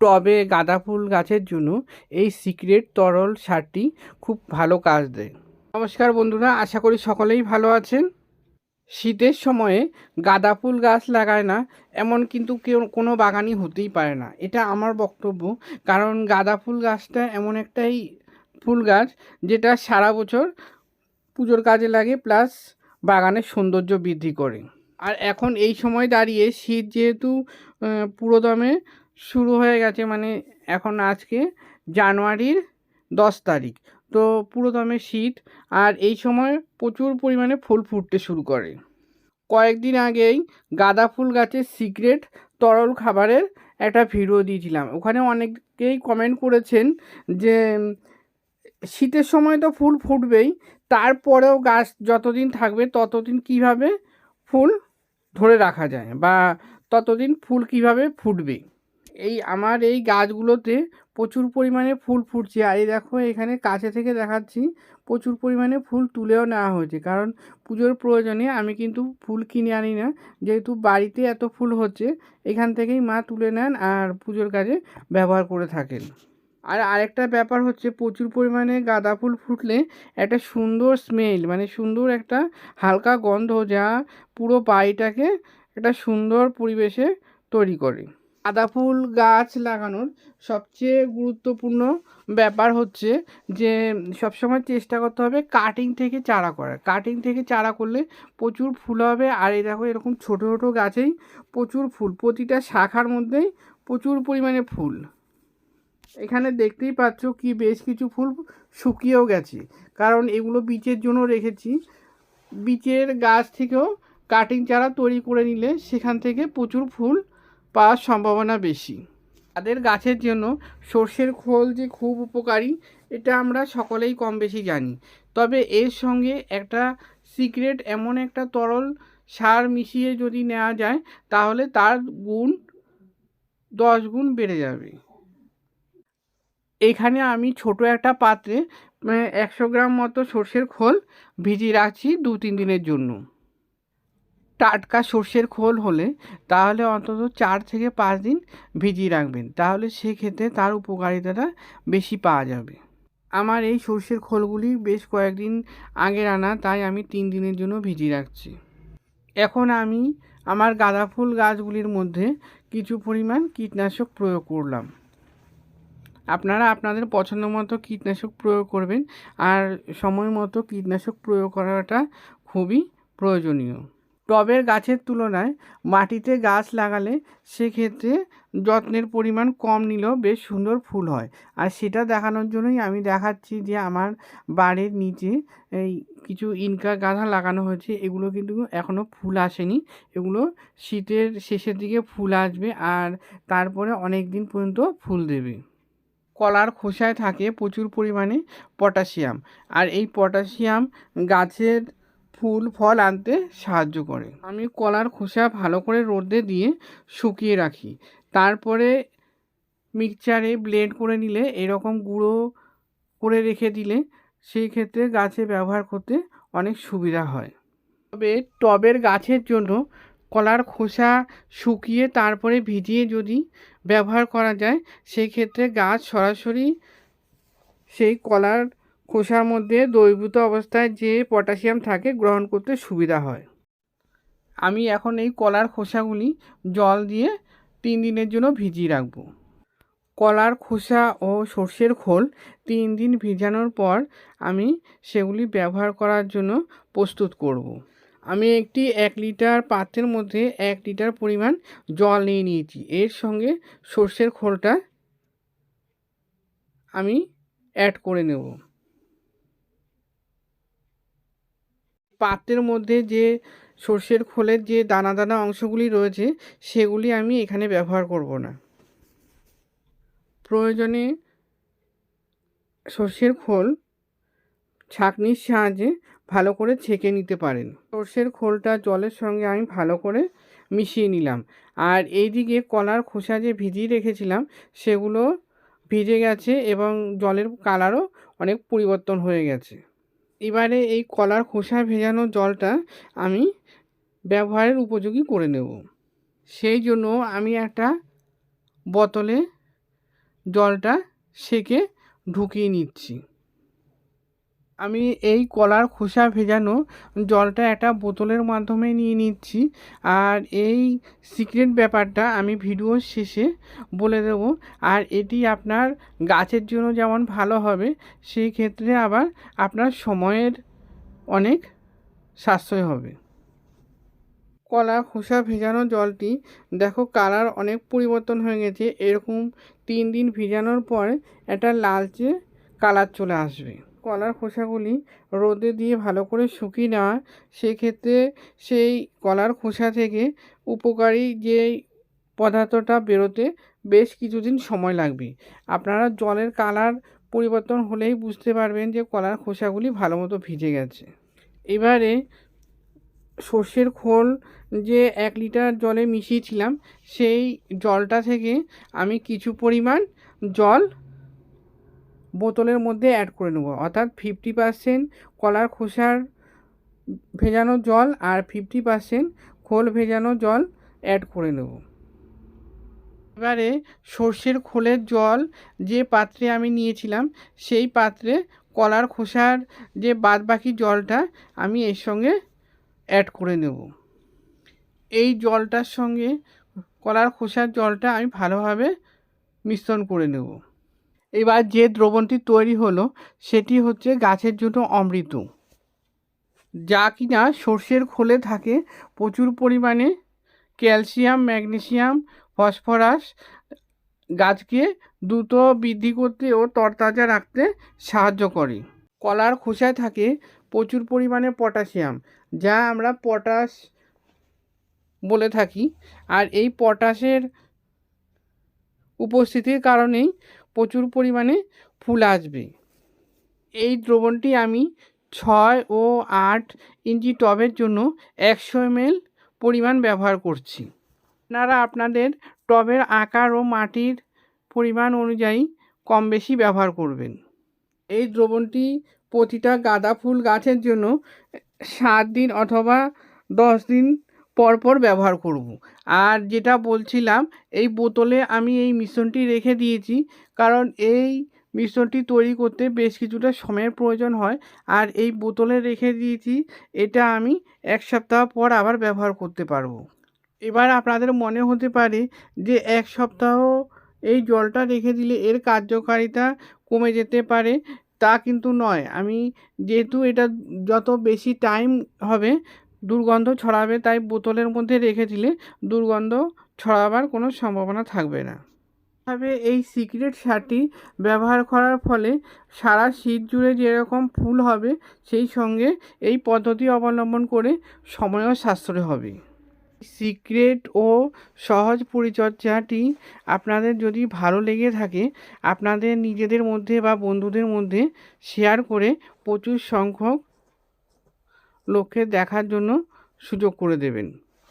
টবে গাঁদা ফুল গাছের জন্য এই সিক্রেট তরল সারটি খুব ভালো কাজ দেয়। নমস্কার বন্ধুরা, আশা করি সকলেই ভালো আছেন। শীতের সময়ে গাঁদা ফুল গাছ লাগায় না, এমন কিন্তু কেউ, কোনো বাগানই হতেই পারে না। এটা আমার বক্তব্য। কারণ গাঁদা ফুল গাছটা এমন একটাই ফুল গাছ যেটা সারা বছর পুজোর কাজে লাগে, প্লাস বাগানের সৌন্দর্য বৃদ্ধি করে। আর এখন এই সময় দাঁড়িয়ে শীত যেহেতু পুরোদমে শুরু হয়ে গেছে মানে এখন আজকে জানুয়ারির দশ তারিখ। তো পুরোদমে শীত আর এই সময় প্রচুর পরিমাণে ফুল ফুটতে শুরু করে। কয়েকদিন আগেই গাঁদা ফুল গাছের সিক্রেট তরল খাবারের একটা ভিডিও দিয়েছিলাম। ওখানে অনেকেই কমেন্ট করেছেন যে, শীতের সময় তো ফুল ফুটবেই, তারপরেও গাছ যতদিন থাকবে ততদিন কীভাবে ফুল ধরে রাখা যায় বা ততদিন ফুল কীভাবে ফুটবে এই আমার এই গাছগুলোতে প্রচুর পরিমাণে ফুল ফুটছে। আর এই দেখো, এখানে কাছে থেকে দেখাচ্ছি, প্রচুর পরিমাণে ফুল তুলেও নেওয়া হয়েছে। কারণ পুজোর প্রয়োজনে আমি কিন্তু ফুল কিনে আনি না। যেহেতু বাড়িতে এত ফুল হচ্ছে, এখান থেকেই মা তুলে নেন আর পুজোর কাজে ব্যবহার করে থাকেন। আর আরেকটা ব্যাপার হচ্ছে, প্রচুর পরিমাণে গাঁদা ফুল ফুটলে একটা সুন্দর স্মেল মানে সুন্দর একটা হালকা গন্ধ যা পুরো বাড়িটাকে একটা সুন্দর পরিবেশে তৈরি করে। গাঁদা ফুল গাছ লাগানোর সবচেয়ে গুরুত্বপূর্ণ ব্যাপার হচ্ছে যে সবসময় চেষ্টা করতে হবে কাটিং থেকে চারা করার। কাটিং থেকে চারা করলে প্রচুর ফুল হবে। আর এই দেখো এরকম ছোটো ছোটো গাছেই প্রচুর ফুল, প্রতিটা শাখার মধ্যেই প্রচুর পরিমাণে ফুল। এখানে দেখতেই পাচ্ছ কি বেশ কিছু ফুল শুকিয়েও গেছে। কারণ এগুলো বীজের জন্য রেখেছি। বীজের গাছ থেকেও কাটিং চারা তৈরি করে নিলে সেখান থেকে প্রচুর ফুল পাওয়ার সম্ভাবনা বেশি। তাদের গাছের জন্য সর্ষের খোল যে খুব উপকারী, এটা আমরা সকলেই কম বেশি জানি। তবে এর সঙ্গে একটা সিক্রেট এমন একটা তরল সার মিশিয়ে যদি নেওয়া যায়, তাহলে তার গুণ দশ গুণ বেড়ে যাবে। এখানে আমি ছোট একটা পাত্রে একশো গ্রাম মতো সর্ষের খোল ভিজিয়ে রাখছি দু তিন দিনের জন্য। টাটকা সর্ষের খোল হলে তাহলে অন্তত চার থেকে পাঁচ দিন ভিজিয়ে রাখবেন। তাহলে সেক্ষেত্রে তার উপকারিতাটা বেশি পাওয়া যাবে। আমার এই সর্ষের খোলগুলি বেশ কয়েকদিন আগে আনা তাই আমি তিন দিনের জন্য ভিজিয়ে রাখছি। এখন আমি আমার গাঁদা ফুল গাছগুলির মধ্যে কিছু পরিমাণ কীটনাশক প্রয়োগ করলাম। আপনারা আপনাদের পছন্দ মতো কীটনাশক প্রয়োগ করবেন, আর সময় মতো কীটনাশক প্রয়োগ করাটা খুবই প্রয়োজনীয়। টবের গাছের তুলনায় মাটিতে গাছ লাগালে সেক্ষেত্রে যত্নের পরিমাণ কম নিলেও বেশ সুন্দর ফুল হয়। আর সেটা দেখানোর জন্যই আমি দেখাচ্ছি যে আমার বাড়ির নিচে এই কিছু ইনকা গাঁদা লাগানো হয়েছে। এগুলো কিন্তু এখনও ফুল আসেনি। এগুলো শীতের শেষের দিকে ফুল আসবে আর তারপরে অনেক দিন পর্যন্ত ফুল দেবে। কলার খোসায় থাকে প্রচুর পরিমাণে পটাশিয়াম। আর এই পটাশিয়াম গাছের ফুল, ফল আনতে সাহায্য করে। আমি কলার খোসা ভালো করে রোদে দিয়ে শুকিয়ে রাখি। তারপরে মিক্সচারে ব্লেন্ড করে নিলে, এরকম গুঁড়ো করে রেখে দিলে, সেই ক্ষেত্রে গাছে ব্যবহার করতে অনেক সুবিধা হয়। তবে টবের গাছের জন্য কলার খোসা শুকিয়ে তারপরে ভিজিয়ে যদি ব্যবহার করা যায়, সেই ক্ষেত্রে গাছ সরাসরি সেই কলার খোসার মধ্যে দ্রবীভূত অবস্থায় যে পটাশিয়াম থাকে গ্রহণ করতে সুবিধা হয়। আমি এখন এই কলার খোসাগুলি জল দিয়ে তিন দিনের জন্য ভিজিয়ে রাখব। কলার খোসা ও সর্ষের খোল তিন দিন ভিজানোর পর আমি সেগুলি ব্যবহার করার জন্য প্রস্তুত করব। আমি একটি এক লিটার পাত্রের মধ্যে এক লিটার পরিমাণ জল নিয়ে নিয়েছি। এর সঙ্গে সর্ষের খোলটা আমি অ্যাড করে নেব। পাত্রের মধ্যে যে সর্ষের খোলের যে দানা দানা অংশগুলি রয়েছে, সেগুলি আমি এখানে ব্যবহার করব না। প্রয়োজনে সর্ষের খোল ছাঁকনির সাহায্যে ভালো করে ছেঁকে নিতে পারেন। সর্ষের খোলটা জলের সঙ্গে আমি ভালো করে মিশিয়ে নিলাম। আর এইদিকে কলার খোসা যে ভিজিয়ে রেখেছিলাম, সেগুলো ভিজে গেছে এবং জলের কালারও অনেক পরিবর্তন হয়ে গেছে। এবারে এই কলার খোসা ভেজানো জলটা আমি ব্যবহারের উপযোগী করে নেব। সেই জন্য আমি একটা বোতলে জলটা সেকে ঢুকিয়ে নিচ্ছি। আমি এই কলার খোসা ভেজানো জলটা একটা বোতলের মাধ্যমে নিয়ে নিচ্ছি। আর এই সিক্রেট ব্যাপারটা আমি ভিডিওর শেষে বলে দেব। আর এটি আপনার গাছের জন্য যেমন ভালো হবে, সেই ক্ষেত্রে আবার আপনার সময়ের অনেক সাশ্রয় হবে। কলা খোসা ভেজানো জলটি, দেখো কালার অনেক পরিবর্তন হয়ে গেছে। এরকম তিন দিন ভেজানোর পর একটা লালচে কালার চলে আসবে। কলার খোসাগুলি রোদে দিয়ে ভালো করে শুকিয়ে নেওয়া, সেক্ষেত্রে সেই কলার খোসা থেকে উপকারী যে পদার্থটা বেরোতে বেশ কিছুদিন সময় লাগবে। আপনারা জলের কালার পরিবর্তন হলেই বুঝতে পারবেন যে কলার খোসাগুলি ভালো মতো ভিজে গেছে। এবারে সর্ষের খোল যে এক লিটার জলে মিশিয়েছিলাম, সেই জলটা থেকে আমি কিছু পরিমাণ জল বোতলের মধ্যে অ্যাড করে নেব। অর্থাৎ ফিফটি পার্সেন্ট কলার খোসার ভেজানো জল আর ফিফটি পার্সেন্ট খোল ভেজানো জল অ্যাড করে নেব। এবারে সর্ষের খোলের জল যে পাত্রে আমি নিয়েছিলাম, সেই পাত্রে কলার খোসার যে বাদবাকি জলটা আমি এর সঙ্গে অ্যাড করে নেব। এই জলটার সঙ্গে কলার খোসার জলটা আমি ভালোভাবে মিশ্রণ করে নেব। এবার যে দ্রবণটি তৈরি হলো, সেটি হচ্ছে গাছের জন্য অমৃত। যা কিনা সর্ষের খোলে থাকে, প্রচুর পরিমাণে ক্যালসিয়াম, ম্যাগনেসিয়াম, ফসফরাস গাছকে দ্রুত বৃদ্ধি করতে ও তরতাজা রাখতে সাহায্য করে। কলার খোসায় থাকে প্রচুর পরিমাণে পটাশিয়াম, যা আমরা পটাশ বলে থাকি। আর এই পটাশের উপস্থিতির কারণেই প্রচুর পরিমাণে ফুল আসবে। এই দ্রবণটি আমি ছয় ও আট ইঞ্চি টবের জন্য একশো এমএল পরিমাণ ব্যবহার করছি। আপনারা আপনাদের টবের আকার ও মাটির পরিমাণ অনুযায়ী কম বেশি ব্যবহার করবেন। এই দ্রবণটি প্রতিটা গাঁদা ফুল গাছের জন্য সাত দিন অথবা দশ দিন পর পর ব্যবহার করব। আর যেটা বলছিলাম, এই বোতলে আমি এই মিশ্রণটি রেখে দিয়েছি, কারণ এই মিশ্রণটি তৈরি করতে বেশ কিছুটা সময়ের প্রয়োজন হয়। আর এই বোতলে রেখে দিয়েছি, এটা আমি এক সপ্তাহ পর আবার ব্যবহার করতে পারব। এবার আপনাদের মনে হতে পারে যে এক সপ্তাহ এই জলটা রেখে দিলে এর কার্যকারিতা কমে যেতে পারে, তা কিন্তু নয়। আমি যেহেতু এটা যত বেশি টাইম হবে দুর্গন্ধ ছড়াবে, তাই বোতলের মধ্যে রেখে দিলে দুর্গন্ধ ছড়াবার কোনো সম্ভাবনা থাকবে না। তবে এই সিক্রেট সারটি ব্যবহার করার ফলে সারা শীত জুড়ে যেরকম ফুল হবে, সেই সঙ্গে এই পদ্ধতি অবলম্বন করে সময়ও সাশ্রয় হবে। সিক্রেট ও সহজ পরিচর্যাটি আপনাদের যদি ভালো লেগে থাকে, আপনাদের নিজেদের মধ্যে বা বন্ধুদের মধ্যে শেয়ার করে প্রচুর সংখ্যক লোককে দেখার জন্য সুযোগ করে দেবেন।